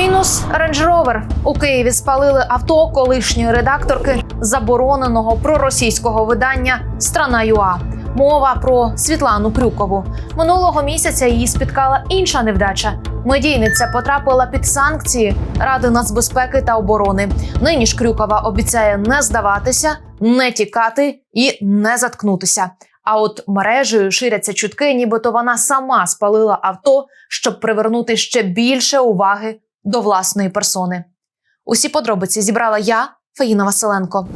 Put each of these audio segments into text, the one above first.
Мінус Range Rover. у Києві спалили авто колишньої редакторки забороненого проросійського видання Страна ЮА. Мова про Світлану Крюкову. Минулого місяця її спіткала інша невдача. Медійниця потрапила під санкції Ради нацбезпеки та оборони. Нині ж Крюкова обіцяє не здаватися, не тікати і не заткнутися. А от мережею ширяться чутки, нібито вона сама спалила авто, щоб привернути ще більше уваги до власної персони. Усі подробиці зібрала я, Фаїна Василенко.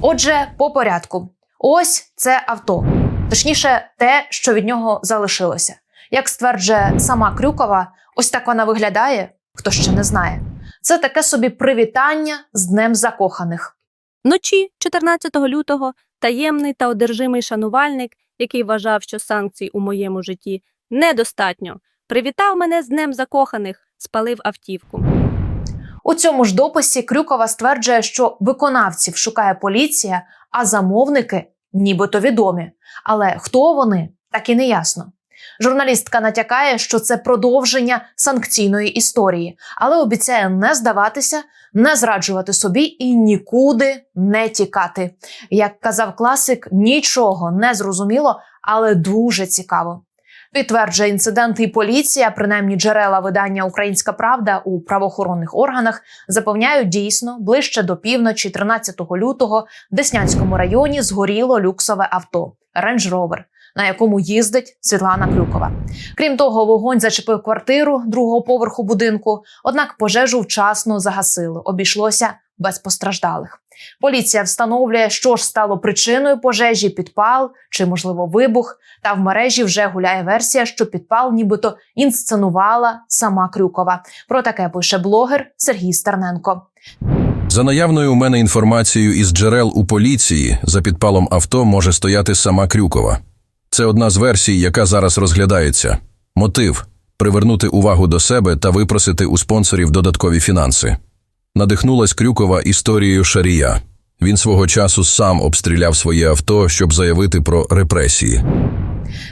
Отже, по порядку. Ось це авто, точніше, те, що від нього залишилося. Як стверджує сама Крюкова, ось так вона виглядає, хто ще не знає. Це таке собі привітання з Днем закоханих. Вночі, 14 лютого, таємний та одержимий шанувальник, який вважав, що санкцій у моєму житті недостатньо, привітав мене з Днем закоханих, спалив автівку. У цьому ж дописі Крюкова стверджує, що виконавців шукає поліція, а замовники нібито відомі. Але хто вони, так і не ясно. Журналістка натякає, що це продовження санкційної історії, але обіцяє не здаватися, не зраджувати собі і нікуди не тікати. Як казав класик, нічого не зрозуміло, але дуже цікаво. Підтверджує інцидент і поліція, принаймні джерела видання Українська Правда у правоохоронних органах запевняють дійсно ближче до півночі, 13 лютого, в Деснянському районі згоріло люксове авто Range Rover, на якому їздить Світлана Крюкова. Крім того, вогонь зачепив квартиру другого поверху будинку. Однак пожежу вчасно загасили. Обійшлося без постраждалих. Поліція встановлює, що ж стало причиною пожежі, підпал чи, можливо, вибух. Та в мережі вже гуляє версія, що підпал нібито інсценувала сама Крюкова. Про таке пише блогер Сергій Стерненко. За наявною у мене інформацією із джерел у поліції, за підпалом авто може стояти сама Крюкова. Це одна з версій, яка зараз розглядається. Мотив привернути увагу до себе та випросити у спонсорів додаткові фінанси. Надихнулась Крюкова історією Шарія. Він свого часу сам обстріляв своє авто, щоб заявити про репресії.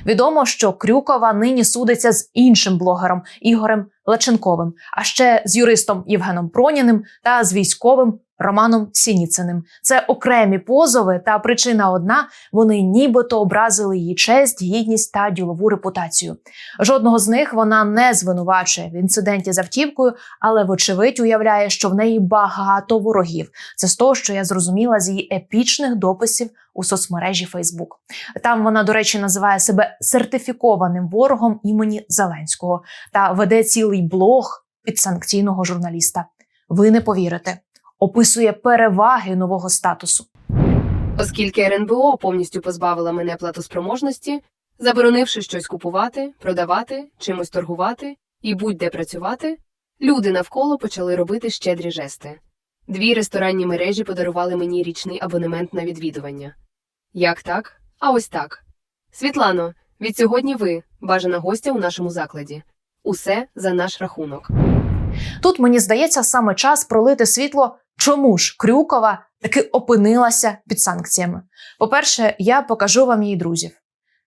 Відомо, що Крюкова нині судиться з іншим блогером Ігорем Лаченковим, а ще з юристом Євгеном Проніним та з військовим Романом Сініциним. Це окремі позови, та причина одна: вони нібито образили її честь, гідність та ділову репутацію. Жодного з них вона не звинувачує в інциденті з автівкою, але вочевидь уявляє, що в неї багато ворогів. Це з того, що я зрозуміла з її епічних дописів у соцмережі Фейсбук. Там вона, до речі, називає себе сертифікованим ворогом імені Зеленського та веде цілий блог підсанкційного журналіста. Ви не повірите, описує переваги нового статусу. Оскільки РНБО повністю позбавила мене платоспроможності, заборонивши щось купувати, продавати, чимось торгувати і будь-де працювати, люди навколо почали робити щедрі жести. Дві ресторанні мережі подарували мені річний абонемент на відвідування. Як так? А ось так. Світлано, відсьогодні ви бажана гостя у нашому закладі. Усе за наш рахунок. Тут мені здається саме час пролити світло, чому ж Крюкова таки опинилася під санкціями. По-перше, я покажу вам її друзів.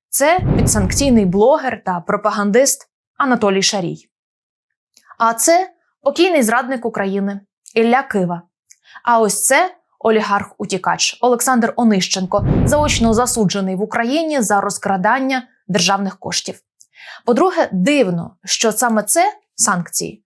Це підсанкційний блогер та пропагандист Анатолій Шарій. А це покійний зрадник України Ілля Кива. А ось це олігарх-утікач Олександр Онищенко, заочно засуджений в Україні за розкрадання державних коштів. По-друге, дивно, що саме це санкції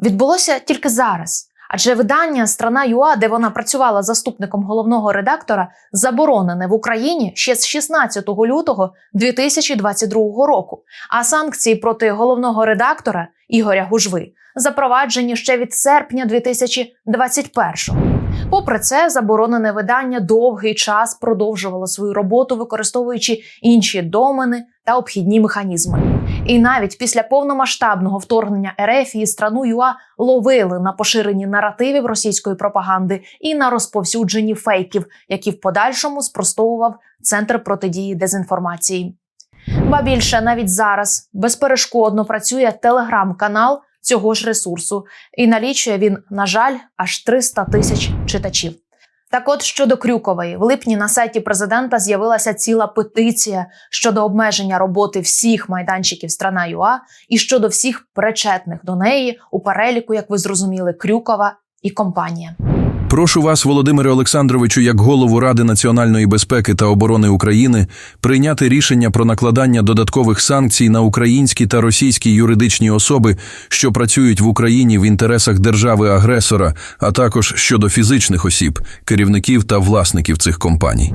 відбулося тільки зараз. Адже видання Страна ЮА, де вона працювала заступником головного редактора, заборонене в Україні ще з 16 лютого 2022 року. А санкції проти головного редактора Ігоря Гужви запроваджені ще від серпня 2021. Попри це, заборонене видання довгий час продовжувало свою роботу, використовуючи інші домени та обхідні механізми. І навіть після повномасштабного вторгнення РФ і страну ЮА ловили на поширенні наративів російської пропаганди і на розповсюдженні фейків, які в подальшому спростовував центр протидії дезінформації. Ба більше навіть зараз безперешкодно працює телеграм-канал цього ж ресурсу, і налічує він, на жаль, аж 300 тисяч читачів. Так от щодо Крюкової, в липні на сайті президента з'явилася ціла петиція щодо обмеження роботи всіх майданчиків страна ЮА і щодо всіх причетних до неї у переліку, як ви зрозуміли, Крюкова і компанія. Прошу вас, Володимире Олександровичу, як голову Ради національної безпеки та оборони України, прийняти рішення про накладання додаткових санкцій на українські та російські юридичні особи, що працюють в Україні в інтересах держави-агресора, а також щодо фізичних осіб, керівників та власників цих компаній.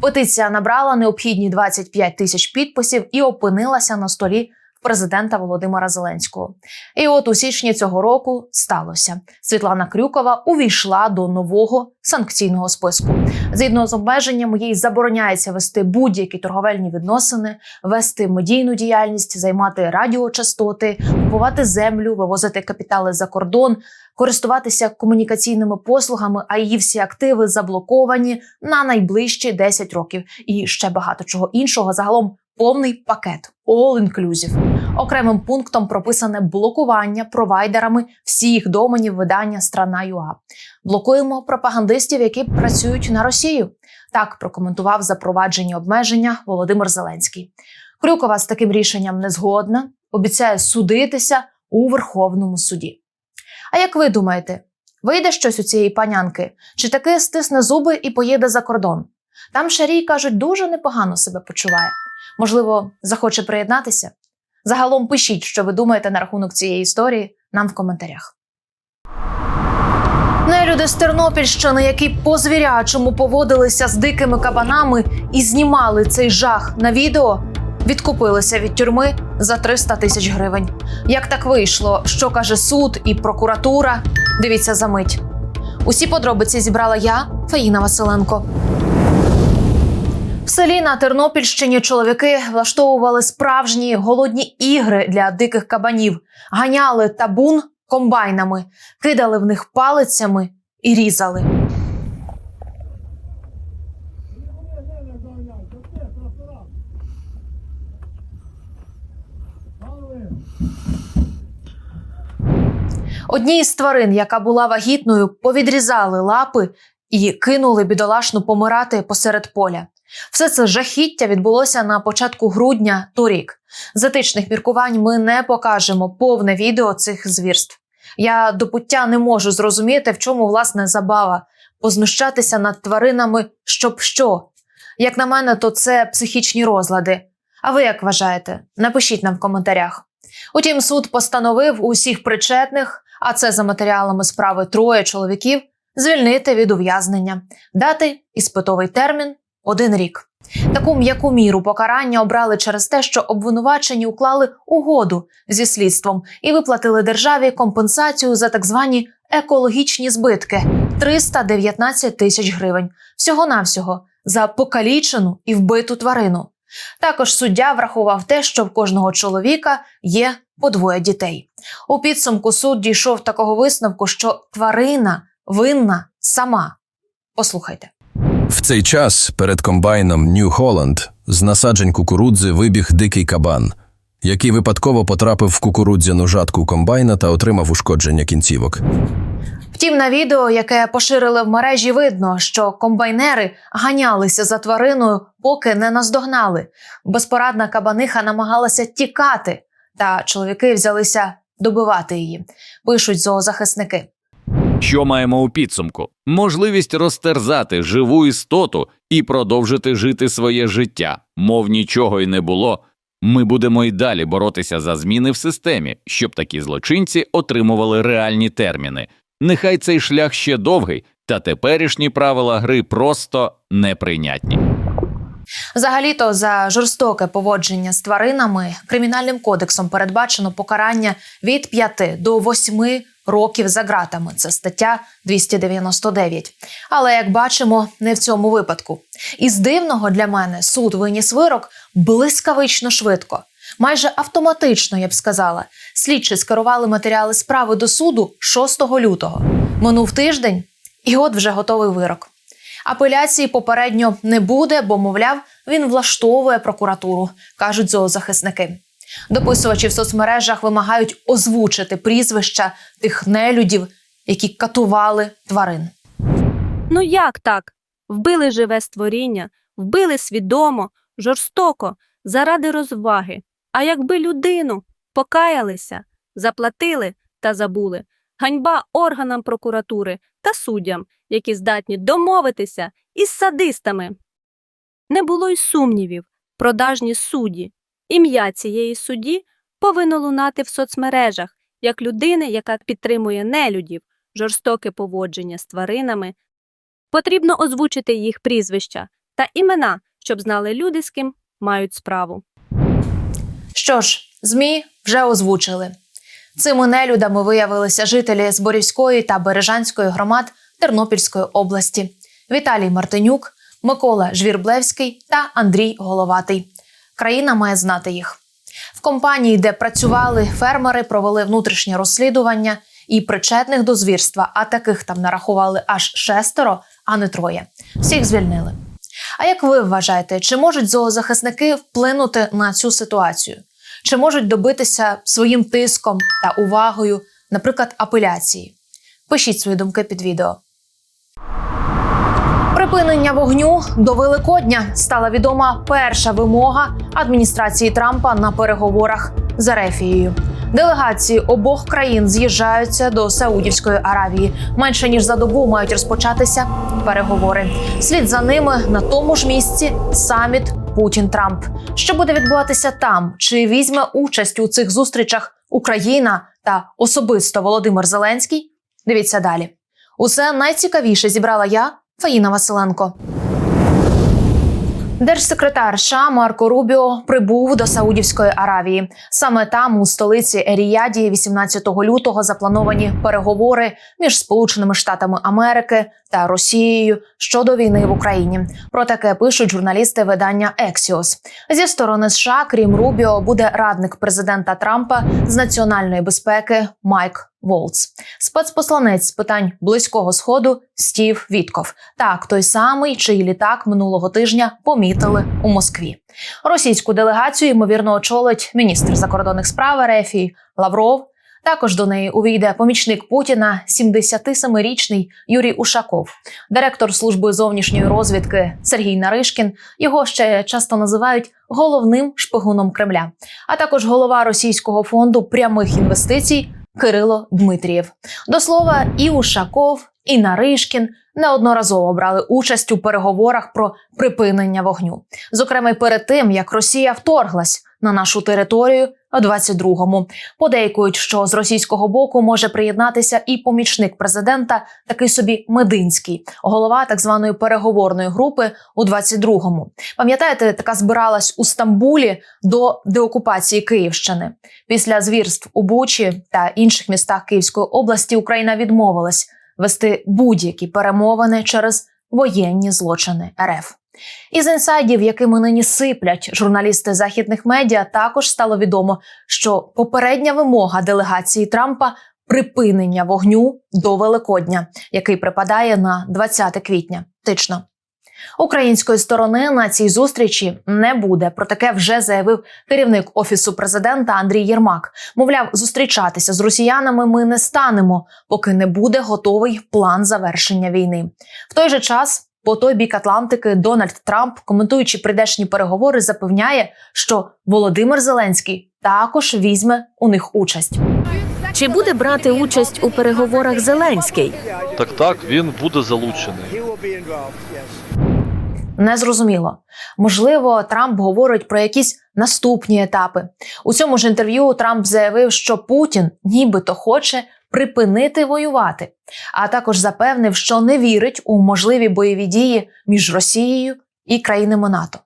Петиція набрала необхідні 25 тисяч підписів і опинилася на столі президента Володимира Зеленського. І от у січні цього року сталося. Світлана Крюкова увійшла до нового санкційного списку. Згідно з обмеженням, їй забороняється вести будь-які торговельні відносини, вести медійну діяльність, займати радіочастоти, купувати землю, вивозити капітали за кордон, користуватися комунікаційними послугами, а її всі активи заблоковані на найближчі 10 років і ще багато чого іншого. Загалом повний пакет all inclusive. Окремим пунктом прописане блокування провайдерами всіх доменів видання страна ЮА. Блокуємо пропагандистів, які працюють на Росію. Так прокоментував запроваджені обмеження Володимир Зеленський. Крюкова з таким рішенням не згодна, обіцяє судитися у Верховному суді. А як ви думаєте, вийде щось у цієї панянки? Чи таки стисне зуби і поїде за кордон? Там Шарій, кажуть, дуже непогано себе почуває. Можливо, захоче приєднатися? Загалом пишіть, що ви думаєте на рахунок цієї історії нам в коментарях. Нелюди з Тернопільщини, які по звірячому поводилися з дикими кабанами і знімали цей жах на відео, відкупилися від тюрми за 300 тисяч гривень. Як так вийшло? Що каже суд і прокуратура? Дивіться за мить. Усі подробиці зібрала я, Фаїна Василенко. В селі на Тернопільщині чоловіки влаштовували справжні голодні ігри для диких кабанів, ганяли табун комбайнами, кидали в них палицями і різали. Одній з тварин, яка була вагітною, повідрізали лапи і кинули бідолашну помирати посеред поля. Все це жахіття відбулося на початку грудня торік. З етичних міркувань ми не покажемо повне відео цих звірств. Я до пуття не можу зрозуміти, в чому власне забава познущатися над тваринами, щоб що. Як на мене, то це психічні розлади. А ви як вважаєте? Напишіть нам в коментарях. Утім, суд постановив усіх причетних, а це за матеріалами справи троє чоловіків, звільнити від ув'язнення, дати іспитовий термін один рік. Таку м'яку міру покарання обрали через те, що обвинувачені уклали угоду зі слідством і виплатили державі компенсацію за так звані екологічні збитки 319 тисяч гривень. Всього навсього за покалічену і вбиту тварину. Також суддя врахував те, що в кожного чоловіка є по двоє дітей. У підсумку суд дійшов такого висновку, що тварина винна сама. Послухайте. В цей час перед комбайном Нью Холланд з насаджень кукурудзи вибіг дикий кабан, який випадково потрапив в кукурудзяну жатку комбайна та отримав ушкодження кінцівок. Втім, на відео, яке поширили в мережі, видно, що комбайнери ганялися за твариною, поки не наздогнали. Безпорадна кабаниха намагалася тікати, та чоловіки взялися добивати її. Пишуть зоозахисники. Що маємо у підсумку? Можливість розтерзати живу істоту і продовжити жити своє життя, мов нічого й не було. Ми будемо й далі боротися за зміни в системі, щоб такі злочинці отримували реальні терміни. Нехай цей шлях ще довгий, та теперішні правила гри просто неприйнятні. Взагалі-то за жорстоке поводження з тваринами кримінальним кодексом передбачено покарання від 5 до 8 років за ґратами. Це стаття 299. Але як бачимо, не в цьому випадку. Із дивного для мене суд виніс вирок блискавично швидко. Майже автоматично, я б сказала, слідчі скерували матеріали справи до суду 6 лютого. Минув тиждень, і от вже готовий вирок. Апеляції попередньо не буде, бо, мовляв, він влаштовує прокуратуру, кажуть зоозахисники. Дописувачі в соцмережах вимагають озвучити прізвища тих нелюдів, які катували тварин. Ну як так? Вбили живе створіння, вбили свідомо, жорстоко, заради розваги. А якби людину покаялися, заплатили та забули. Ганьба органам прокуратури та суддям, які здатні домовитися із садистами. Не було й сумнівів, продажні судді. Ім'я цієї судді повинно лунати в соцмережах як людини, яка підтримує нелюдів, жорстоке поводження з тваринами. Потрібно озвучити їх прізвища та імена, щоб знали люди, з ким мають справу. Що ж, ЗМІ вже озвучили. Цими нелюдами виявилися жителі Зборівської та Бережанської громад Тернопільської області Віталій Мартинюк, Микола Жвірблевський та Андрій Головатий. Країна має знати їх. В компанії, де працювали фермери, провели внутрішнє розслідування і причетних до звірства, а таких там нарахували аж шестеро, а не троє. Всіх звільнили. А як ви вважаєте, чи можуть зоозахисники вплинути на цю ситуацію? Чи можуть добитися своїм тиском та увагою, наприклад, апеляції? Пишіть свої думки під відео. Припинення вогню до Великодня стала відома перша вимога адміністрації Трампа на переговорах з Арефією. Делегації обох країн з'їжджаються до Саудівської Аравії. Менше ніж за добу мають розпочатися переговори. Слід за ними на тому ж місці саміт Путін Трамп. Що буде відбуватися там? Чи візьме участь у цих зустрічах Україна та особисто Володимир Зеленський? Дивіться далі. Усе найцікавіше зібрала я, Фаїна Василенко. Держсекретар США Марко Рубіо прибув до Саудівської Аравії. Саме там, у столиці Еріяді, 18 лютого, заплановані переговори між Сполученими Штатами Америки та Росією щодо війни в Україні. Про таке пишуть журналісти видання Ексіос. Зі сторони США, крім Рубіо, буде радник президента Трампа з національної безпеки Майк Волц, спецпосланець з питань близького сходу Стів Вітков. Так, той самий, чий літак минулого тижня помітили у Москві. Російську делегацію ймовірно очолить міністр закордонних справ РФ Лавров. Також до неї увійде помічник Путіна, 77-річний Юрій Ушаков, директор служби зовнішньої розвідки Сергій Наришкін. Його ще часто називають головним шпигуном Кремля, а також голова російського фонду прямих інвестицій Кирило Дмитрієв. До слова, і Ушаков, і Наришкін неодноразово брали участь у переговорах про припинення вогню. Зокрема, перед тим як Росія вторглась на нашу територію 22-му. Подейкують, що з російського боку може приєднатися і помічник президента, такий собі Мединський, голова так званої переговорної групи у 22-му. Пам'ятаєте, така збиралась у Стамбулі до деокупації Київщини. Після звірств у Бучі та інших містах Київської області Україна відмовилась вести будь-які перемовини через воєнні злочини РФ. Із інсайдів, якими нині сиплять журналісти західних медіа, також стало відомо, що попередня вимога делегації Трампа припинення вогню до Великодня, який припадає на 20 квітня. Тично. Української сторони на цій зустрічі не буде. Про таке вже заявив керівник офісу президента Андрій Єрмак. Мовляв, зустрічатися з росіянами ми не станемо, поки не буде готовий план завершення війни. В той же час. По той бік Атлантики Дональд Трамп, коментуючи прийдешні переговори, запевняє, що Володимир Зеленський також візьме у них участь. Чи буде брати участь у переговорах Зеленський? Так, так, він буде залучений. Незрозуміло. Можливо, Трамп говорить про якісь наступні етапи. У цьому ж інтерв'ю Трамп заявив, що Путін нібито хоче припинити воювати, а також запевнив, що не вірить у можливі бойові дії між Росією і країнами НАТО.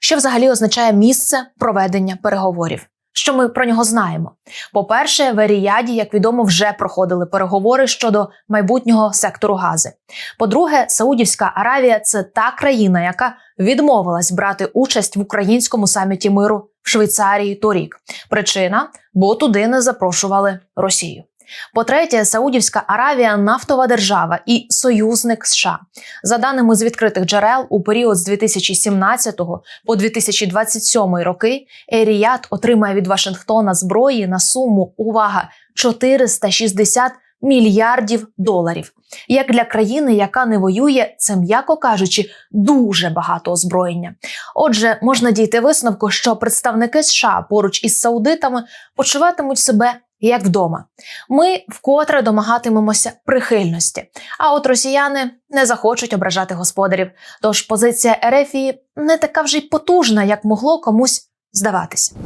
Що взагалі означає місце проведення переговорів? Що ми про нього знаємо? По-перше, в Еріяді, як відомо, вже проходили переговори щодо майбутнього сектору Гази. По-друге, Саудівська Аравія це та країна, яка відмовилась брати участь в українському саміті миру в Швейцарії торік. Причина, бо туди не запрошували Росію. По-третє, Саудівська Аравія нафтова держава і союзник США. За даними з відкритих джерел, у період з 2017 по 2027 роки Еріят отримає від Вашингтона зброї на суму увага 460 мільярдів доларів. Як для країни, яка не воює, це м'яко кажучи, дуже багато озброєння. Отже, можна дійти висновку, що представники США поруч із саудитами почуватимуть себе як вдома. Ми вкотре домагатимемося прихильності. А от росіяни не захочуть ображати господарів. Тож позиція Ерефії не така вже й потужна, як могло комусь здаватися.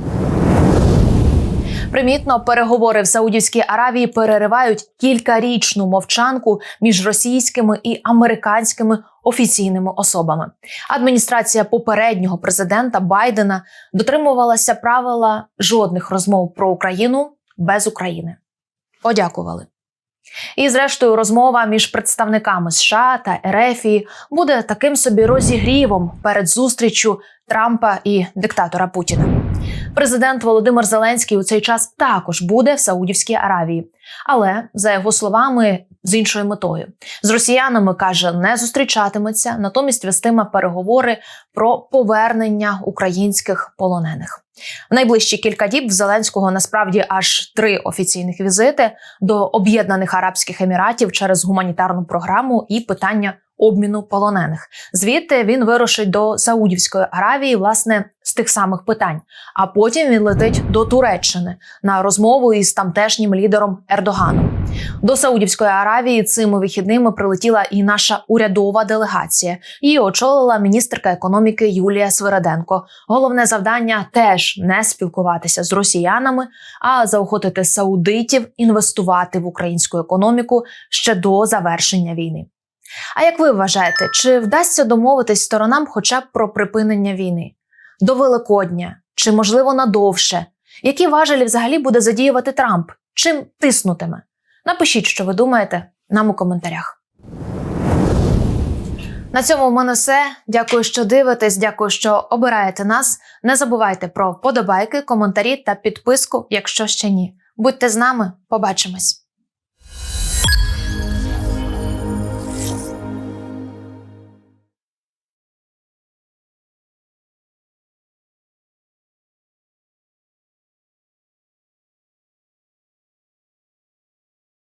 Примітно, переговори в Саудівській Аравії переривають кількарічну мовчанку між російськими і американськими офіційними особами. Адміністрація попереднього президента Байдена дотримувалася правила жодних розмов про Україну без України. Подякували. І, зрештою, розмова між представниками США та Ерефії буде таким собі розігрівом перед зустріччю Трампа і диктатора Путіна. Президент Володимир Зеленський у цей час також буде в Саудівській Аравії, але за його словами, з іншою метою з росіянами каже, не зустрічатиметься, натомість вестиме переговори про повернення українських полонених. В найближчі кілька діб в Зеленського насправді аж три офіційних візити до Об'єднаних Арабських Еміратів через гуманітарну програму і питання обміну полонених. Звідти він вирушить до Саудівської Аравії, власне, з тих самих питань. А потім він летить до Туреччини на розмову із тамтешнім лідером Ердоганом. До Саудівської Аравії цими вихідними прилетіла і наша урядова делегація. Її очолила міністерка економіки Юлія Свириденко. Головне завдання теж не спілкуватися з росіянами, а заохотити саудитів інвестувати в українську економіку ще до завершення війни. А як ви вважаєте, чи вдасться домовитись сторонам хоча б про припинення війни до Великодня чи можливо надовше? Які важелі взагалі буде задіювати Трамп? Чим тиснутиме? Напишіть, що ви думаєте, нам у коментарях. На цьому в мене все. Дякую, що дивитесь. Дякую, що обираєте нас. Не забувайте про вподобайки, коментарі та підписку, якщо ще ні. Будьте з нами, побачимось.